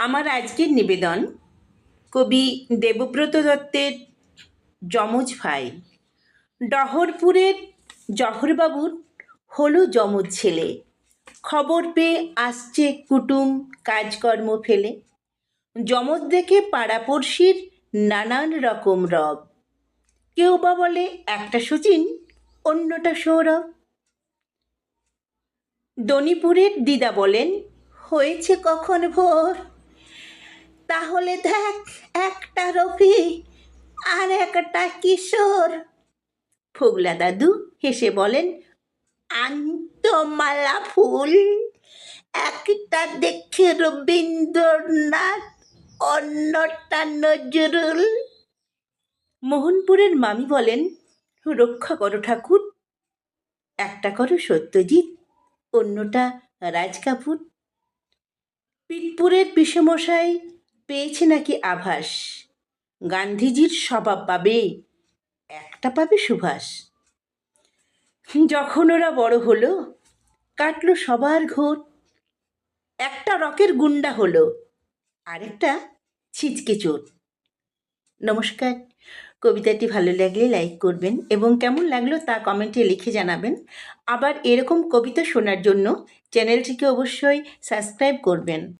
আমার আজকের নিবেদন কবি দেবব্রত দত্তের যমজ ভাই। ডহরপুরের জহরবাবুর হলো যমজ ছেলে। খবর পেয়ে আসছে কুটুম কাজকর্ম ফেলে। যমজ দেখে পাড়াপড়শির নানান রকম রব। কেউ বা বলে একটা সচিন অন্যটা সৌরভ। দনিপুরের দিদা বলেন, হয়েছে কখন ভোর? তাহলে দেখ, একটা রফি আর একটা কিশোর। ফুগলা দাদু হেসে বলেন, আন্তমালা ফুল, একটা দেখে রবীন্দ্রনাথ, অন্যটা নজরুল। মোহনপুরের মামি বলেন, রক্ষা করো ঠাকুর, একটা করো সত্যজিৎ, অন্যটা রাজ কাপুর পিতপুরের পিসমশাই পেয়েছে নাকি আভাস? গান্ধীজির স্বভাব পাবে? একটা পাবে সুভাষ। যখন ওরা বড় হলো, কাটলো সবার ঘোর। একটা রকের গুন্ডা হলো, আরেকটা ছিচকে চোর। নমস্কার। কবিতাটি ভালো লাগলে লাইক করবেন এবং কেমন লাগল তা কমেন্টে লিখে জানাবেন। আবার এরকম কবিতা শোনার জন্য চ্যানেলটিকে অবশ্যই সাবস্ক্রাইব করবেন।